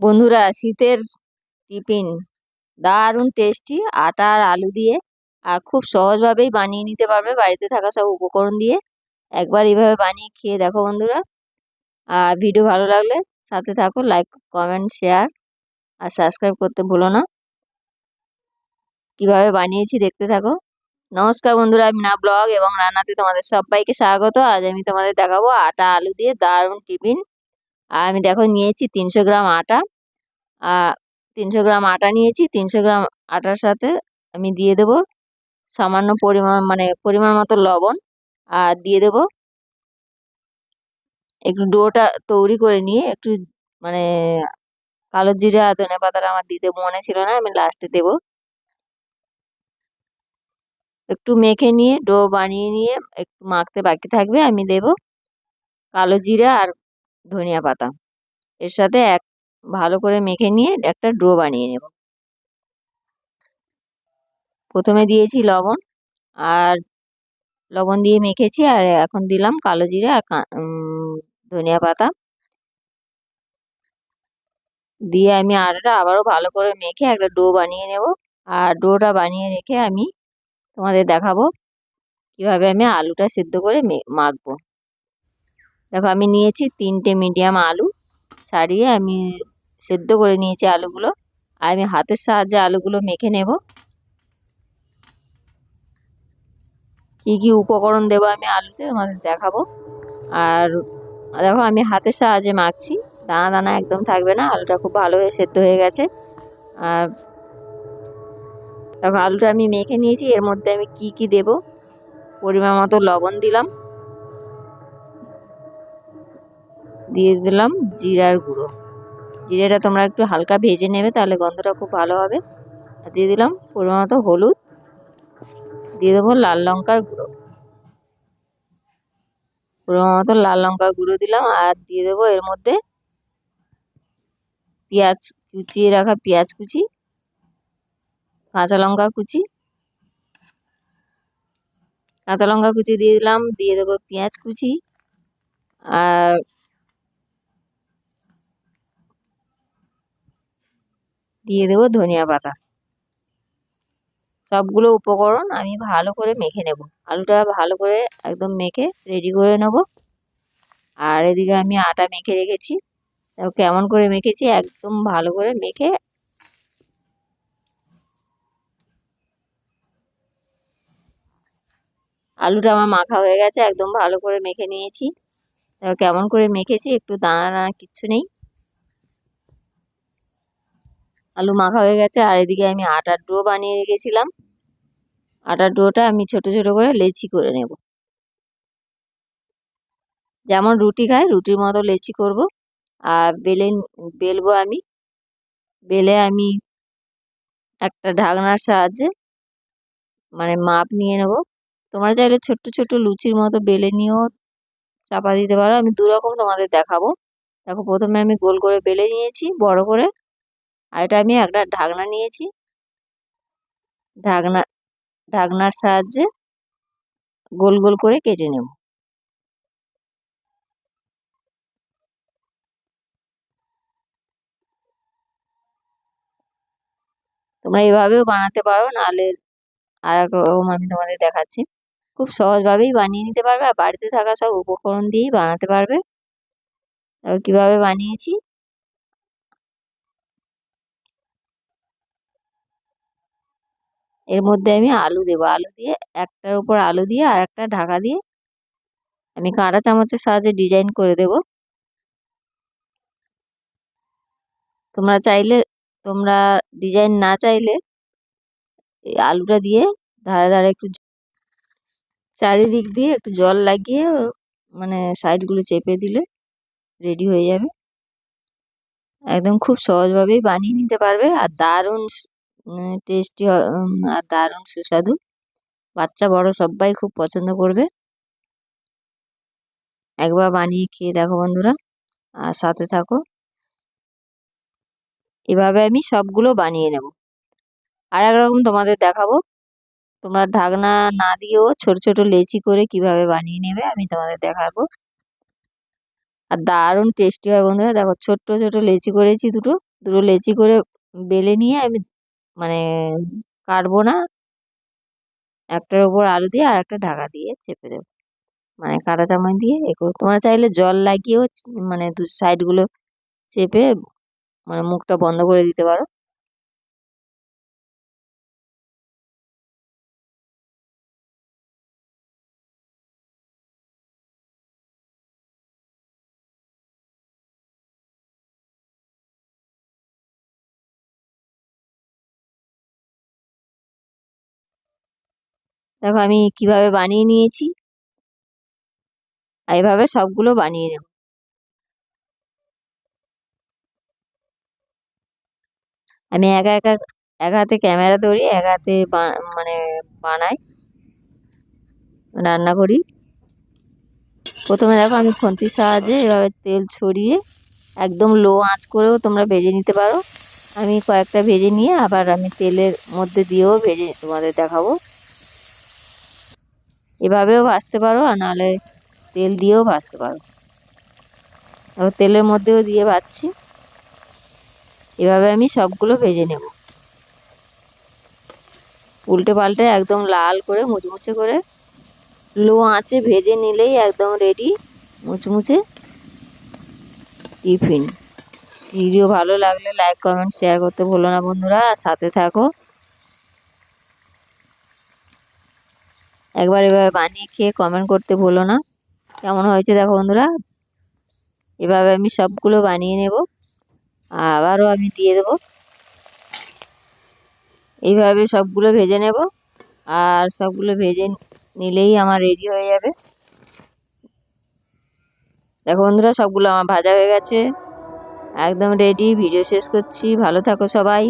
বন্ধুরা, শীতের টিফিন। দারুণ টেস্টি আটা আর আলু দিয়ে, আর খুব সহজভাবেই বানিয়ে নিতে পারবে। বাড়িতে থাকা সব উপকরণ দিয়ে একবার এইভাবে বানিয়ে খেয়ে দেখো বন্ধুরা। আর ভিডিও ভালো লাগলে সাথে থাকো, লাইক, কমেন্ট, শেয়ার আর সাবস্ক্রাইব করতে ভুলো না। কীভাবে বানিয়েছি দেখতে থাকো। নমস্কার বন্ধুরা, আমি না ব্লগ এবং রান্নাতে তোমাদের সবাইকে স্বাগত। আজ আমি তোমাদের দেখাবো আটা, আলু দিয়ে দারুণ টিফিন। আর আমি দেখো নিয়েছি তিনশো গ্রাম আটা। তিনশো গ্রাম আটা নিয়েছি, তিনশো গ্রাম আটার সাথে আমি দিয়ে দেব সামান্য পরিমাণ মানে পরিমাণ মতো লবণ। আর দিয়ে দেব একটু ডোটা তৈরি করে নিয়ে একটু মানে কালো জিরে আর ধনে পাতাটা আমার দিতে মনে ছিল না, আমি লাস্টে দেব। একটু মেখে নিয়ে, ডো বানিয়ে নিয়ে একটু মাখতে বাকি থাকবে, আমি দেব কালো জিরা আর ধনিয়া পাতা। এর সাথে এক, ভালো করে মেখে নিয়ে একটা ডো বানিয়ে নেব। প্রথমে দিয়েছি লবণ আর লবণ দিয়ে মেখেছি আর এখন দিলাম কালো জিরে আর ধনিয়া পাতা। দিয়ে আমি আটাটা আবারও ভালো করে মেখে একটা ডো বানিয়ে নেব। আর ডোটা বানিয়ে রেখে আমি তোমাদের দেখাবো কীভাবে আমি আলুটা সেদ্ধ করে মাখবো। দেখো, আমি নিয়েছি তিনটে মিডিয়াম আলু ছাড়িয়ে আমি সেদ্ধ করে নিয়েছি আলুগুলো। আর আমি হাতের সাহায্যে আলুগুলো মেখে নেব। কী কী উপকরণ দেবো আমি আলুতে তোমাদের দেখাবো। আর দেখো, আমি হাতের সাহায্যে মাখছি। দানা দানা একদম থাকবে না, আলুটা খুব ভালো হয়ে সেদ্ধ হয়ে গেছে। আর দেখো, আলুটা আমি মেখে নিয়েছি। এর মধ্যে আমি কি কি দেব? পরিমাণ মতো লবণ দিলাম। দিয়ে দিলাম জিরার গুঁড়ো। জিরেটা তোমরা একটু হালকা ভেজে নেবে, তাহলে গন্ধটা খুব ভালো হবে। আর দিয়ে দিলাম পরিমাণ হলুদ। দিয়ে দেবো লাল লঙ্কার গুঁড়ো। পরিমাণ মতো লাল লঙ্কার গুঁড়ো দিলাম, আর দিয়ে দেবো এর মধ্যে পেঁয়াজ কুচিয়ে রাখা পেঁয়াজ কুচি, কাঁচা লঙ্কা কুচি। কাঁচা লঙ্কা কুচি দিয়ে দিলাম, দিয়ে দেবো পেঁয়াজ কুচি। আর দিয়ে দেবো ধনিয়া পাতা। সবগুলো উপকরণ আমি ভালো করে মেখে নেব। আলুটা ভালো করে একদম মেখে রেডি করে নেব। আর এদিকে আমি আটা মেখে রেখেছি। কেমন করে মেখেছি, একদম ভালো করে মেখে আলুটা আমার মাখা হয়ে গেছে, একদম ভালো করে মেখে নিয়েছি। কেমন করে মেখেছি, একটু দানা দানা কিচ্ছু নেই। আলু মাখা হয়ে গেছে, আর এদিকে আমি আটার ডো বানিয়ে রেখেছিলাম। আটার ডোটা আমি ছোট ছোট করে লেচি করে নেব। যেমন রুটি খাই, রুটির মতো লেচি করব। আর বেলে, বেলবো আমি। বেলে আমি একটা ঢাকনার সাহায্যে মানে মাপ নিয়ে নেব। তোমরা চাইলে ছোট্ট ছোট্ট লুচির মতো বেলে নিয়েও চাপা দিতে পারো। আমি দুরকম তোমাদের দেখাবো। দেখো, প্রথমে আমি গোল করে বেলে নিয়েছি, বড় করে আর এটা আমি একটা ঢাকনা নিয়েছি। ঢাকনা, ঢাকনার সাহায্যে গোল গোল করে কেটে নেব। তোমরা এভাবেও বানাতে পারো, নাহলে আর এক রকম আমি তোমাদের দেখাচ্ছি। খুব সহজভাবেই বানিয়ে নিতে পারবে, আর বাড়িতে থাকা সব উপকরণ দিয়েই বানাতে পারবে। কীভাবে বানিয়েছি এর মধ্যে আমি আলু দেবো। আলু দিয়ে একটার উপর আলু দিয়ে আর একটা ঢাকা দিয়ে আমি কাঁটা চামচের সাহায্যে ডিজাইন করে দেব। তোমরা চাইলে, তোমরা ডিজাইন না চাইলে আলুটা দিয়ে ধারে ধারে একটু চারিদিক দিয়ে একটু জল লাগিয়ে মানে সাইডগুলো চেপে দিলে রেডি হয়ে যাবে। একদম খুব সহজভাবেই বানিয়ে নিতে পারবে আর দারুণ টেস্টি হয় আর দারুণ সুস্বাদু। বাচ্চা বড় সবাই খুব পছন্দ করবে। একবার বানিয়ে খেয়ে দেখো বন্ধুরা, আর সাথে থাকো। এভাবে আমি সবগুলো বানিয়ে নেব। আর একরকম তোমাদের দেখাবো। তোমরা ঢাকনা না দিয়েও ছোট ছোট লেচি করে কীভাবে বানিয়ে নেবে আমি তোমাদের দেখাবো। আর দারুণ টেস্টি হয় বন্ধুরা, দেখো ছোট্ট ছোট লেচি করেছি দুটো। দুটো লেচি করে বেলে নিয়ে আমি মানে কাটবো না। একটার উপর আলু দিয়ে আর একটা ঢাকা দিয়ে চেপে দেবো। মানে কাঁটা চামচ দিয়ে এ করে তোমরা চাইলে জল লাগিয়েও মানে দু সাইডগুলো চেপে মানে মুখটা বন্ধ করে দিতে পারো। দেখো আমি কীভাবে বানিয়ে নিয়েছি। এইভাবে সবগুলো বানিয়ে নেব। আমি একা একা, এক হাতে ক্যামেরা ধরি, এক হাতে মানে বানাই, রান্না করি। প্রথমে দেখো আমি খন্তির সাহায্যে এভাবে তেল ছড়িয়ে একদম লো আঁচ করেও তোমরা ভেজে নিতে পারো। আমি কয়েকটা ভেজে নিয়ে আবার আমি তেলের মধ্যে দিয়েও ভেজে তোমাদের দেখাবো। এভাবেও ভাজতে পারো আর নাহলে তেল দিয়েও ভাজতে পারো। এবার তেলের মধ্যেও দিয়ে ভাজছি। এভাবে আমি সবগুলো ভেজে নেব। উল্টে পাল্টে একদম লাল করে মুচমুচে করে লো আঁচে ভেজে নিলেই একদম রেডি মুচমুচে টিফিন। ভিডিও ভালো লাগলে লাইক কমেন্ট শেয়ার করতে ভুলো না বন্ধুরা। সাথে থাকো। একবার এভাবে বানিয়ে খেয়ে কমেন্ট করতে ভুলো না। কেমন হয়েছে দেখো বন্ধুরা? এভাবে আমি সবগুলো বানিয়ে নেব, আবারও আমি দিয়ে দেব। এইভাবে সবগুলো ভেজে নেব, আর সবগুলো ভেজে নিলেই আমার রেডি হয়ে যাবে। দেখো বন্ধুরা, সবগুলো আমার ভাজা হয়ে গেছে। একদম রেডি ভিডিও শেষ করছি। ভালো থাকো সবাই।